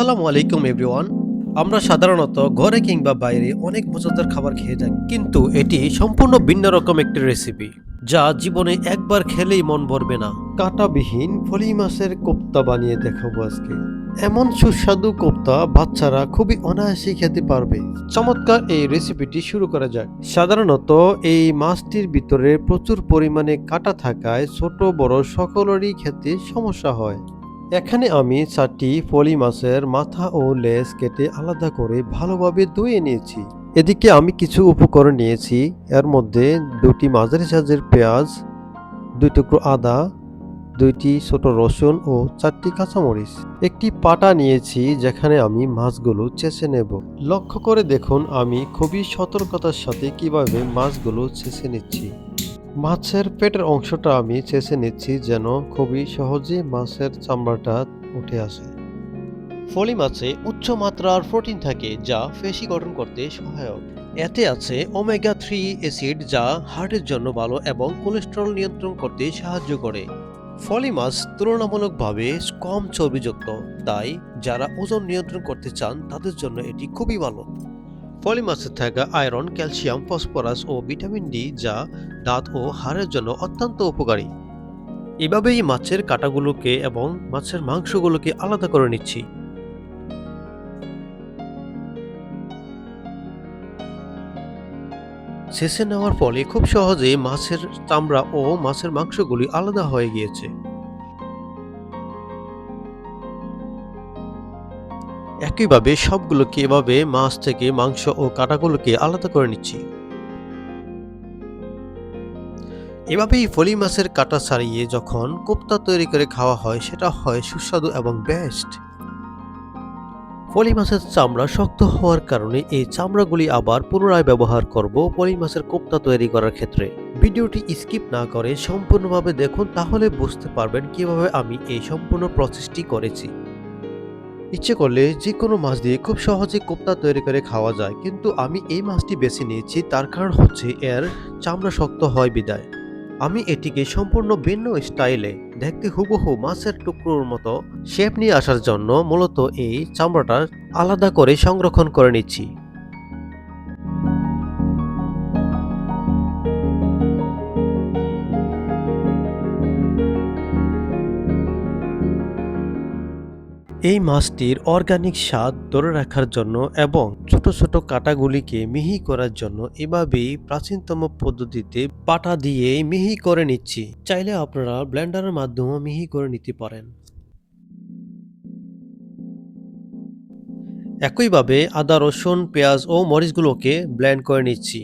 আসসালামু আলাইকুম এভরিওয়ান আমরা সাধারণত ঘরে কিংবা বাইরে অনেক মজাদার খাবার খেয়ে থাকি কিন্তু এটি সম্পূর্ণ ভিন্ন রকম একটি রেসিপি যা জীবনে একবার খেলেই মন ভরবে না। কাঁটাবিহীন ফলি মাছের কোপ্তা বানিয়ে দেখাবো আজকে। এমন সুস্বাদু কোপ্তা বাচ্চারা খুবই অনায়াসে খেতে পারবে। চমৎকার এই রেসিপিটি শুরু করা যাক। সাধারণত এই মাছটির ভিতরে প্রচুর পরিমাণে কাটা থাকায় ছোট, বড় সকলেরই খেতে সমস্যা হয়। এখানে আমি চারটি ফলি মাছের মাথা ও লেজ কেটে আলাদা করে ভালোভাবে ধুয়ে নিয়েছি। এদিকে আমি কিছু উপকরণ নিয়েছি। এর মধ্যে দুটি মাঝারি সাজের পেঁয়াজ, দুই টুকরো আদা, দুইটি ছোট রসুন ও চারটি কাঁচামরিচ। একটি পাটা নিয়েছি যেখানে আমি মাছগুলো চেঁচে নেব। লক্ষ্য করে দেখুন আমি খুবই সতর্কতার সাথে কীভাবে মাছগুলো চেঁচে নিচ্ছি। মাছের পেটের অংশটা আমি চেঁচে নিচ্ছি যেন খুবই সহজে মাছের চামড়াটা উঠে আসে। ফলি মাছে উচ্চ মাত্রার প্রোটিন থাকে যা পেশি গঠন করতে সহায়ক। এতে আছে ওমেগা থ্রি অ্যাসিড যা হার্টের জন্য ভালো এবং কোলেস্টেরল নিয়ন্ত্রণ করতে সাহায্য করে। ফলি মাছ তুলনামূলকভাবে কম চর্বিযুক্ত তাই যারা ওজন নিয়ন্ত্রণ করতে চান তাদের জন্য এটি খুবই ভালো। ফলি মাছে থাকা আয়রন, ক্যালসিয়াম, ফসফরাস ও ভিটামিন ডি যা দাঁত ও হাড়ের জন্য অত্যন্ত উপকারী। এভাবেই মাছের কাঁটাগুলোকে এবং মাছের মাংসগুলোকে আলাদা করে নিচ্ছি। শেষে নেওয়ার ফলে খুব সহজে মাছের চামড়া ও মাছের মাংসগুলি আলাদা হয়ে গিয়েছে। একইভাবে সবগুলোকে এভাবে মাছ থেকে মাংস ও কাঁটাগুলোকে আলাদা করে নিচ্ছি। এভাবেই ফলি মাছের কাটা ছাড়িয়ে যখন কোপ্তা তৈরি করে খাওয়া হয়, সেটা হয় সুস্বাদু এবং বেস্ট ফলি মাছের চামড়া শক্ত হওয়ার কারণে এই চামড়াগুলি আবার পুনরায় ব্যবহার করব ফলি মাছের কোপ্তা তৈরি করার ক্ষেত্রে। ভিডিওটি স্কিপ না করে সম্পূর্ণভাবে দেখুন, তাহলে বুঝতে পারবেন কীভাবে আমি এই সম্পূর্ণ প্রসেসটি করেছি। ইচ্ছে করলে যে কোনো মাছ দিয়ে খুব সহজে কোপ্তা তৈরি করে খাওয়া যায়, কিন্তু আমি এই মাছটি বেছে নিয়েছি, তার কারণ হচ্ছে এর চামড়া শক্ত হয় বিদায়। আমি এটিকে সম্পূর্ণ ভিন্ন স্টাইলে দেখতে হুবহু মাছের টুকরোর মতো শেপ নিয়ে আসার জন্য মূলত এই চামড়াটা আলাদা করে সংরক্ষণ করে নিচ্ছি। এই মাছটির অর্গানিক স্বাদ ধরে রাখার জন্য এবং ছোট ছোট কাটাগুলিকে মিহি করার জন্য এভাবেই প্রাচীনতম পদ্ধতিতে পাটা দিয়ে মিহি করে নিচ্ছি। চাইলে আপনারা ব্লেন্ডারের মাধ্যমে মিহি করে নিতে পারেন। একইভাবে আদা, রসুন, পেঁয়াজ ও মরিচগুলোকে ব্লেন্ড করে নিচ্ছি।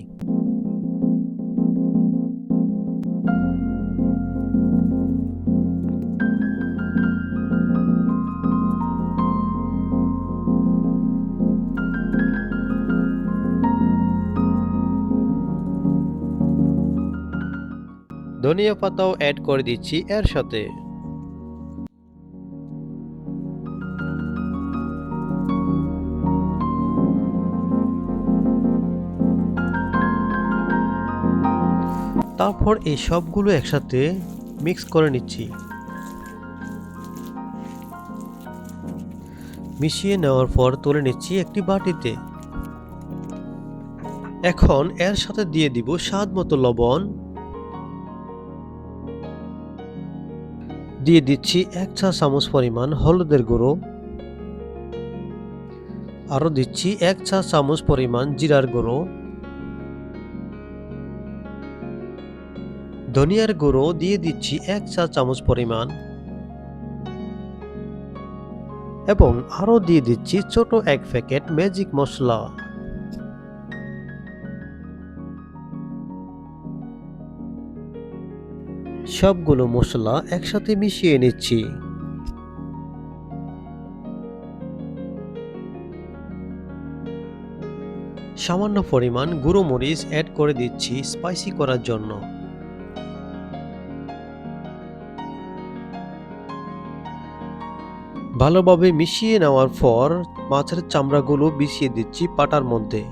ধনিয়া পাতাও অ্যাড করে দিচ্ছি এর সাথে। তারপর এই সবগুলো একসাথে মিক্স করে নিচ্ছি। মিশিয়ে নেওয়ার পর তুলে নিচ্ছি একটি বাটিতে। এখন এর সাথে দিয়ে দিব স্বাদ মতো লবণ। দিয়ে দিচ্ছি এক চা চামচ পরিমাণ হলুদের গুঁড়ো। আরও দিচ্ছি এক চা চামচ পরিমাণ জিরার গুঁড়ো। ধনিয়ার গুঁড়ো দিয়ে দিচ্ছি এক চা চামচ পরিমাণ। এবং আরও দিয়ে দিচ্ছি ছোট এক প্যাকেট ম্যাজিক মশলা। সবগুলো মশলা একসাথে মিশিয়ে নিচ্ছি। সামান্য পরিমাণ গুঁড়ো মরিচ অ্যাড করে দিচ্ছি স্পাইসি করার জন্য। ভালোভাবে মিশিয়ে নেওয়ার পর মাছের চামড়াগুলো বিছিয়ে দিচ্ছি পাটার মধ্যে।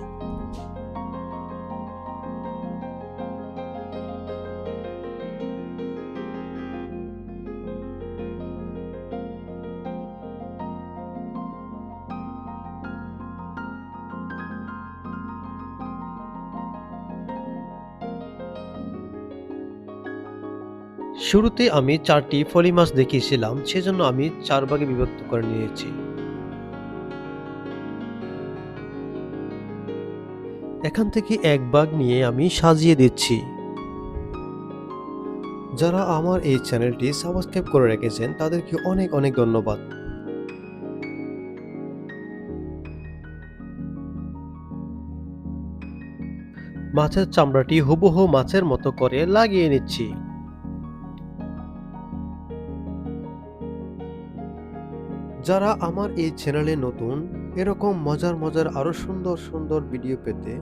শুরুতে আমি চারটি ফলি মাছ দেখিয়েছিলাম, সেজন্য আমি চার ভাগে বিভক্ত করে নিয়েছি। এখান থেকে এক ভাগ নিয়ে আমি সাজিয়ে দিচ্ছি। যারা আমার এই চ্যানেলটি সাবস্ক্রাইব করে রেখেছেন, তাদেরকে অনেক অনেক ধন্যবাদ। মাছের চামড়াটি হুবহু মাছের মতো করে লাগিয়ে নিচ্ছি। যারা আমার এই চ্যানেলে নতুন, এরকম মজার মজার আরও সুন্দর সুন্দর ভিডিও পেতে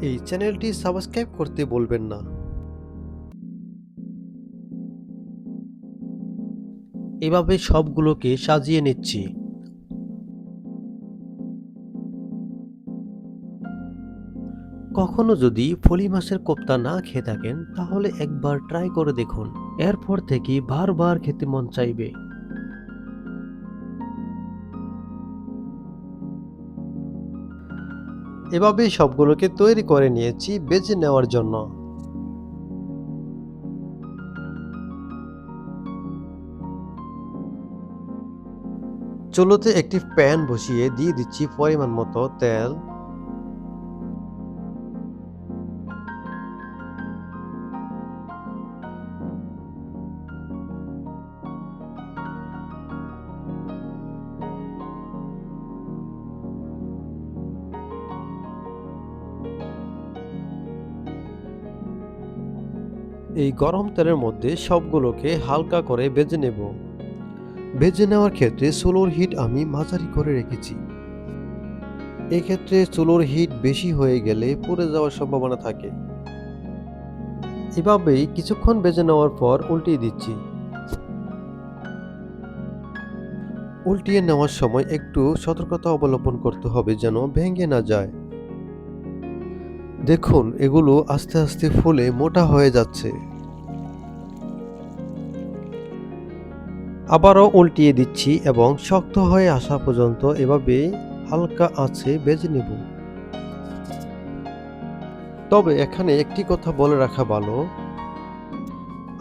এই চ্যানেলটি সাবস্ক্রাইব করতে বলবেন না। এভাবে সবগুলোকে সাজিয়ে নিচ্ছি। কখনো যদি ফলি মাছের কোপ্তা না খেয়ে থাকেন, তাহলে একবার ট্রাই করে দেখুন। এরপর থেকে বারবার খেতে মন চাইবে। এভাবেই সবগুলোকে তৈরি করে নিয়েছি বেছে নেওয়ার জন্য। চুলোতে একটি প্যান বসিয়ে দিয়ে দিচ্ছি পরিমাণ মতো তেল। এই গরম তেলের মধ্যে সবগুলোকে হালকা করে বেজে নেব। ভেজে নেওয়ার ক্ষেত্রে চুলোর হিট আমি মাঝারি করে রেখেছি। এক্ষেত্রে চুলোর হিট বেশি হয়ে গেলে পুড়ে যাওয়ার সম্ভাবনা থাকে। এভাবেই কিছুক্ষণ বেজে নেওয়ার পর উল্টিয়ে দিচ্ছি। উল্টিয়ে নেওয়ার সময় একটু সতর্কতা অবলম্বন করতে হবে যেন ভেঙে না যায়। দেখুন, এগুলো আস্তে আস্তে ফুলে মোটা হয়ে যাচ্ছে। আবারও উল্টিয়ে দিচ্ছি এবং শক্ত হয়ে আসা পর্যন্ত এভাবে হালকা আছে বেজে নেব। তবে এখানে একটি কথা বলে রাখা ভালো,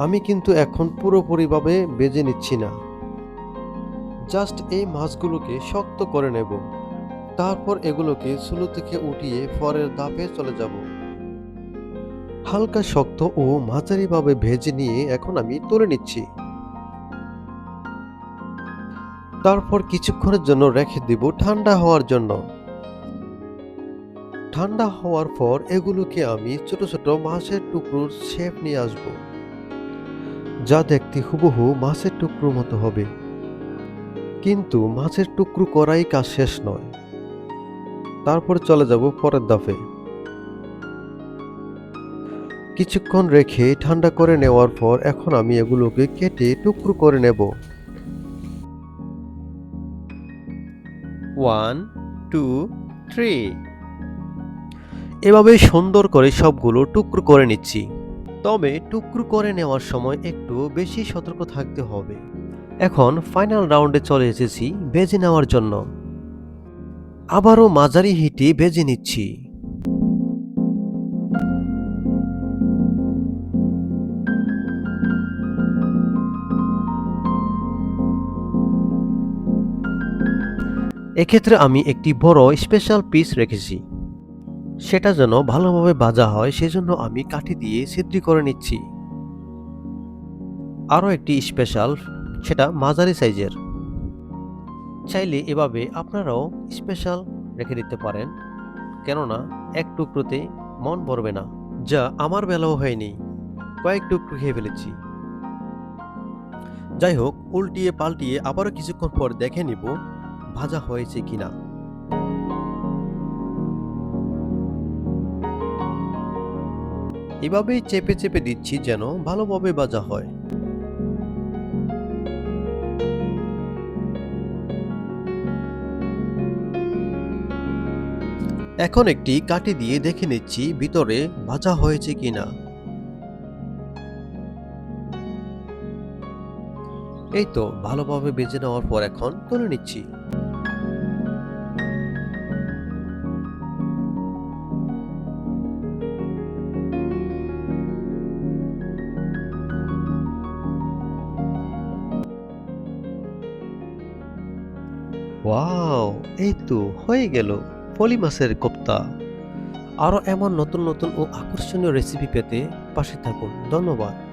আমি কিন্তু এখন পুরোপুরিভাবে বেজে নিচ্ছি না। জাস্ট এই মাছগুলোকে শক্ত করে নেব। তারপর এগুলোকে চুলো থেকে উঠিয়ে ফরের দাপে চলে যাব। হালকা শক্ত ও মাঝারিভাবে ভেজে নিয়ে এখন আমি তুলে নিচ্ছি। তারপর কিছুক্ষণের জন্য রেখে দিব ঠান্ডা হওয়ার জন্য। ঠান্ডা হওয়ার পর এগুলোকে আমি ছোট ছোট মাছের টুকরোর শেপ নিয়ে আসব। যা দেখতে হুবহু মাছের টুকরো মতো হবে। কিন্তু মাছের টুকরো করাই কাজ শেষ নয়। তারপর চলে যাব পরের দাফে। কিছুক্ষণ রেখে ঠান্ডা করে নেওয়ার পর এখন আমি এগুলোকে কেটে টুকরো করে নেব। One, two, three. এভাবে সুন্দর করে সবগুলো টুকরো করে নিচ্ছি। তবে টুকরো করে নেওয়ার সময় একটু বেশি সতর্ক থাকতে হবে। এখন ফাইনাল রাউন্ডে চলে এসেছি বেজে নেওয়ার জন্য। আবারও মাঝারি হিটে বেজে নিচ্ছি। এক্ষেত্রে আমি একটি বড় স্পেশাল পিস রেখেছি। সেটা যেন ভালোভাবে ভাজা হয়, সেজন্য আমি কাঠি দিয়ে ছিদ্রি করে নিচ্ছি। আরও একটি স্পেশাল সেটা মাঝারি সাইজের। চাইলে এভাবে আপনারাও স্পেশাল রেখে দিতে পারেন। কেননা, এক টুকরোতে মন ভরবে না, যা আমার বেলাও হয়নি। কয়েক টুকরো খেয়ে ফেলেছি। যাই হোক উল্টিয়ে পাল্টিয়ে আবারও কিছুক্ষণ পর দেখে নিব, ভাজা হয়েছে কিনা। এভাবেই চেপে চেপে দিচ্ছি যেন ভালোভাবে ভাজা হয়। এখন একটি কাটি দিয়ে দেখে নিচ্ছি ভিতরে ভাজা হয়েছে কিনা। এই তো, ভালোভাবে বেজে নেওয়ার পর এখন তুলে নিচ্ছি। ওয়াও, এই তো, হয়ে গেল। পলি মাছের কোপ্তা। আরও এমন নতুন নতুন ও আকর্ষণীয় রেসিপি পেতে পাশে থাকুন। ধন্যবাদ।